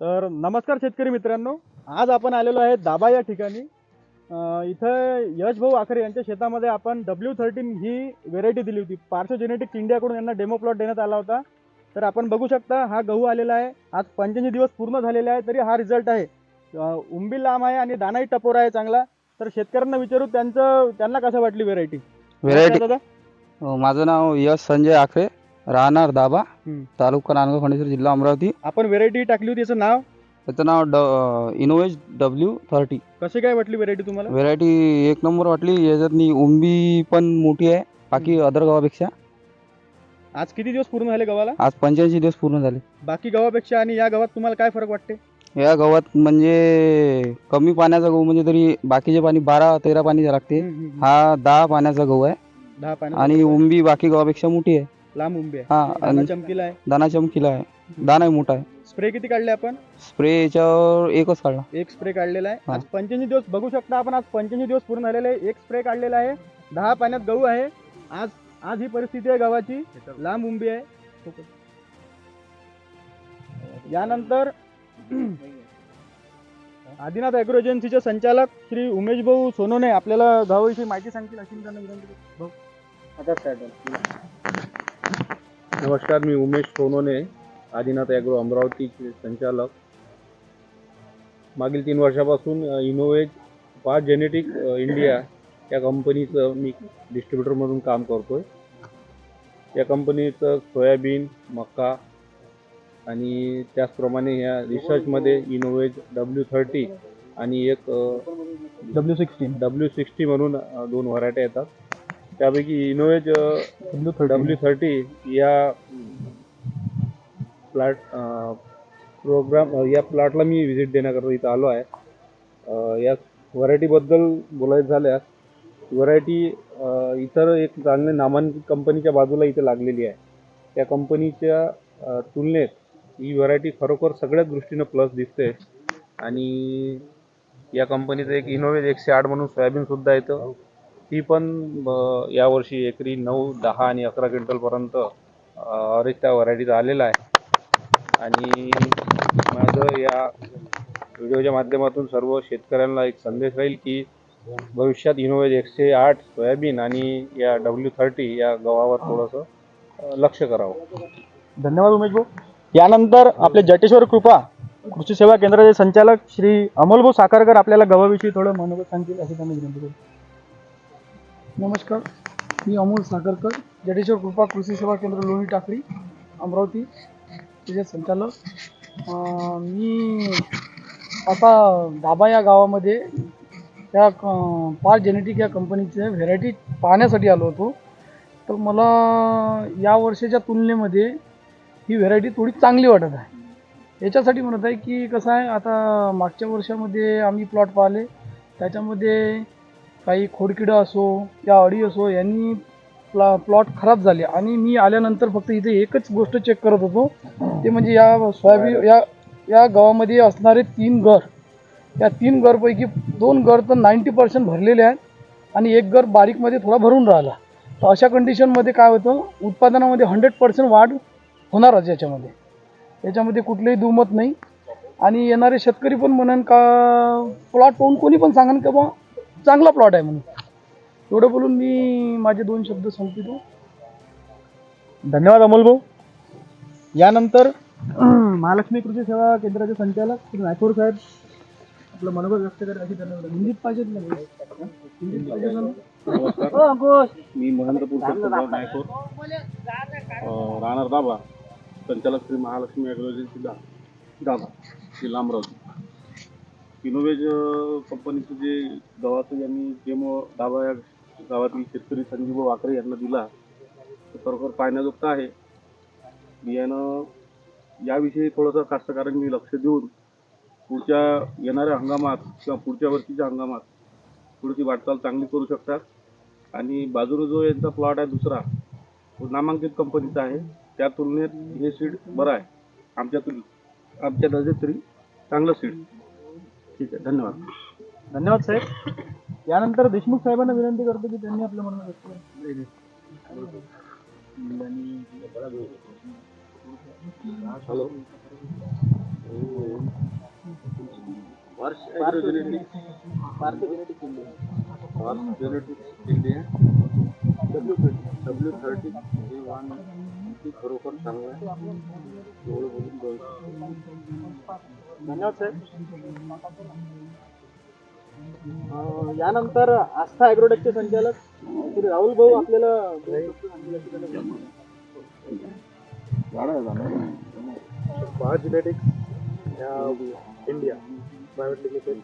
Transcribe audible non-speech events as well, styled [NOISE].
तर नमस्कार शेतकरी मित्रांनो. आज आपण आलेलो आहे दाबा या ठिकाणी. इथं यश भाऊ आखरे यांच्या शेतामध्ये आपण डब्ल्यू थर्टीन ही व्हेरायटी दिली होती. पार्श्व जेनेटिक इंडियाकडून यांना डेमो प्लॉट देण्यात आला होता. तर आपण बघू शकता हा गहू आलेला आहे. आज पंच्याऐंशी दिवस पूर्ण झालेले आहे तरी हा रिझल्ट आहे. उंबी लांब आहे आणि दानाही टपोरा आहे चांगला. तर शेतकऱ्यांना विचारू त्यांचं त्यांना कसं वाटली व्हेरायटी व्हेरायटी दादा? माझं नाव यश संजय आखरे. राहणार दाबा हम्म. तालुका नांदगाव खंडेश्वर जिल्हा अमरावती. आपण व्हेरायटी टाकली होती याचं नाव? त्याचं नाव ड इनोवेज डब्ल्यू थर्टी कशी काय वाटली व्हेरायटी तुम्हाला? व्हेरायटी एक नंबर वाटली याच्यातनी उंबी पण मोठी आहे बाकी अदर गावापेक्षा. आज किती दिवस पूर्ण झाले गव्हाला? आज पंच्याऐंशी दिवस पूर्ण झाले. बाकी गव्हापेक्षा आणि या गव्हात तुम्हाला काय फरक वाटते? या गव्हात म्हणजे कमी पाण्याचा गहू म्हणजे तरी बाकीचे पाणी बारा तेरा पाणी लागते. हा दहा पाण्याचा गहू आहे. दहा पाणी आणि उंबी बाकी गव्हापेक्षा मोठी आहे. लांब उंबे आहे. हा दाना आणि चमकीला आहे. दाना चमकीला आहे. दाना मोठा आहे. स्प्रे किती काढले आपण? स्प्रे याच्यावर एकच काढला एक स्प्रे काढलेला आहे. हा. आज पंच्याऐंशी दिवस बघू शकता आपण आज पंच्याऐंशी दिवस पूर्ण झालेले आहे. एक स्प्रे काढलेला आहे. दहा पाण्यात गहू आहे. आज आज ही परिस्थिती आहे गव्हाची. लांब उंबी आहे. यानंतर [CLEARS THROAT] आदिनाथ ॲग्रो एजन्सीचे संचालक श्री उमेश भाऊ सोनोने आपल्याला गव्हाविषयी माहिती सांगतील. अशी मी त्यांना विनंती करतो. भाऊ. नमस्कार मी उमेश सोनोने आदिनाथ ॲग्रो अमरावतीचे संचालक. मागील तीन वर्षापासून इनोवेज पा जेनेटिक इंडिया या कंपनीचं मी डिस्ट्रीब्युटर म्हणून काम करतोय. या कंपनीचं सोयाबीन मका आणि त्याचप्रमाणे या रिसर्चमध्ये इनोवेज डब्ल्यू थर्टी आणि एक डब्ल्यू सिक्स्टीन डब्ल्यू सिक्स्टी म्हणून दोन व्हरायटी येतात. त्यापैकी इनोवेज डब्ल्यू थर्टी या प्लॅट प्रोग्राम या प्लॉटला मी व्हिजिट देण्याकरता इथं आलो आहे. या व्हरायटीबद्दल बोलायचं झाल्यास व्हरायटी इतर एक चांगले नामांकित कंपनीच्या बाजूला इथे लागलेली आहे. त्या कंपनीच्या तुलनेत ही व्हरायटी खरोखर सगळ्याच दृष्टीनं प्लस दिसते. आणि या कंपनीचं एक इनोवेज एकशे आठ म्हणून सोयाबीनसुद्धा येतं ती पण यावर्षी एकरी नऊ दहा आणि अकरा क्विंटलपर्यंत अरेज त्या व्हरायटीचा आलेला आहे. आणि माझं या व्हिडिओच्या माध्यमातून सर्व शेतकऱ्यांना एक संदेश राहील की भविष्यात इनोवेज एकशे आठ सोयाबीन आणि या डब्ल्यू थर्टी या गव्हावर थोडंसं लक्ष करावं. धन्यवाद उमेश भाऊ. यानंतर आपले जटेश्वर कृपा कृषी सेवा केंद्राचे संचालक श्री अमोलभाऊ साखरकर आपल्याला गव्हाविषयी थोडं मनोगत सांगतील अशी त्यांनी विनंती करतो नमस्कार मी अमोल सागरकर जडेश्वर कृपा कृषी सेवा केंद्र लोणी टाकळी अमरावती त्याचे संचालक. मी आता दाबा या गावामध्ये त्या क- पार जेनेटिक या कंपनीचे व्हेरायटी पाहण्यासाठी आलो होतो. तर मला या वर्षाच्या तुलनेमध्ये ही व्हेरायटी थोडी चांगली वाटत आहे. याच्यासाठी म्हणत आहे की कसं आहे आता मागच्या वर्षामध्ये आम्ही प्लॉट पाहिले. त्याच्यामध्ये काही खोडकिडं असो या अळी असो यांनी प्ला प्लॉट खराब झाले. आणि मी आल्यानंतर फक्त इथे एकच गोष्ट चेक करत होतो. ते म्हणजे या सोयाबीन या या गावामध्ये असणारे तीन घर. या तीन घरपैकी दोन घर तर नाईंटी पर्सेंट भरलेले आहेत आणि एक घर बारीकमध्ये थोडा भरून राहिला. तर अशा कंडिशनमध्ये काय होतं? उत्पादनामध्ये हंड्रेड पर्सेंट वाढ होणारच याच्यामध्ये. याच्यामध्ये कुठलंही दुमत नाही. आणि येणारे शेतकरी पण म्हणेन का प्लॉट पाहून कोणी पण सांगेन का बा चांगला प्लॉट आहे म्हणून. एवढं बोलून मी माझे दोन शब्द संपवितो. धन्यवाद अमोल भाऊ यानंतर [CLEARS THROAT] महालक्ष्मी कृषी सेवा केंद्राचे संचालक श्री नायकोर साहेब. आपलं मनोगत व्यक्त करेल अशी त्यांना. हिंदीत पाहिजेत ना हिंदीत पाहिजे ना मी महेंद्र पुरुषोत्तमराव नायकोर अ, राहणार दाबा संचालक श्री महालक्ष्मी एजन्सी दा दाबा जिल्हा अमरावती. इनोवेज कंपनीचं जे गव्हाचं यांनी डेमो डाबा या गावातील शेतकरी संजीव वाकरे यांना दिला तो खरोखर पाहण्याजोगता आहे? बियाणं याविषयी थोडंसं कास्तकारांनी लक्ष देऊन पुढच्या येणाऱ्या हंगामात किंवा पुढच्या वर्षीच्या हंगामात थोडीशी वाटचाल चांगली करू शकतात. आणि बाजूला जो यांचा प्लॉट आहे दुसरा तो नामांकित कंपनीचा आहे. त्या तुलनेत हे सीड बरं आहे. आमच्या तुल आमच्या नजरेत तरी चांगलं सीड ठीक आहे धन्यवाद धन्यवाद साहेब यानंतर देशमुख साहेबांना विनंती करतो की त्यांनी आपलं मनोगत व्यक्त. हॅलो डब्ल्यू थर्टी हे वाहन खरोखर चांगलं आहे? एवढं बोलून दोन धन्यवाद साहेब. यानंतर आस्था ॲग्रोटेकचे संचालक श्री राहुल भाऊ आपल्याला बायोजेनेटिक्स इंडिया प्रायव्हेट लिमिटेड.